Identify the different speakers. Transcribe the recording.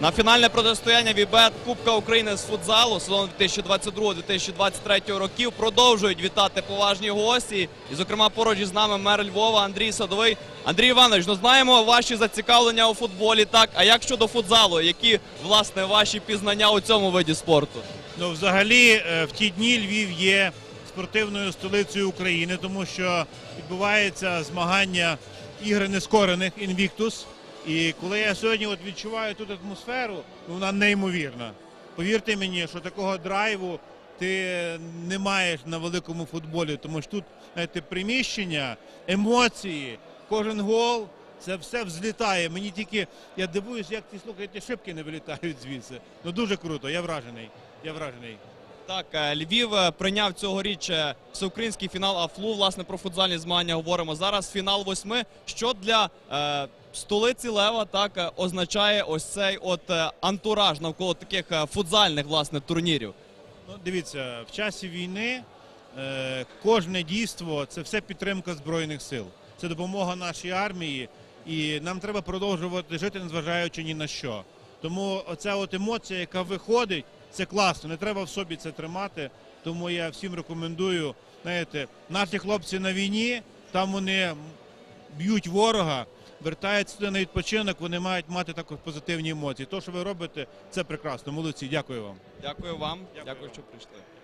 Speaker 1: На фінальне протистояння Вібет Кубка України з футзалу сезону 2022-2023 років продовжують вітати поважні гості. І, зокрема, поруч із нами мер Львова Андрій Садовий. Андрій Іванович, ну знаємо ваші зацікавлення у футболі. Так, а як щодо футзалу? Які власне ваші пізнання у цьому виді спорту?
Speaker 2: Ну, взагалі, е, в ті дні Львів є спортивною столицею України, тому що відбувається змагання ігри нескорених Інвіктус. І коли я сьогодні от відчуваю тут атмосферу, ну, вона неймовірна. Повірте мені, що такого драйву ти не маєш на великому футболі, тому що тут знаєте, приміщення, емоції, кожен гол. Це все взлітає. Мені тільки я дивуюсь, як ті слухайте, шибки не вилітають звідси. Ну дуже круто, я вражений. Я вражений.
Speaker 1: Так, е, Львів е, прийняв цьогоріч е, всеукраїнський фінал АФЛУ. Власне про футзальні змагання говоримо. Зараз фінал восьми. Що для столиці Лева так е, означає ось цей от е, антураж навколо таких е, футзальних власне турнірів.
Speaker 2: Ну, дивіться, в часі війни кожне дійство це все підтримка збройних сил. Це допомога нашій армії, і нам треба продовжувати жити, незважаючи ні на що. Тому оця от емоція, яка виходить, це класно. Не треба в собі це тримати. Тому я всім рекомендую. Знаєте, наші хлопці на війні, там вони б'ють ворога, вертаються на відпочинок. Вони мають мати також позитивні емоції. То, що ви робите, це прекрасно. Молодці, дякую вам.
Speaker 1: Дякую вам.
Speaker 2: Дякую
Speaker 1: Дякую,
Speaker 2: вам.
Speaker 1: що прийшли.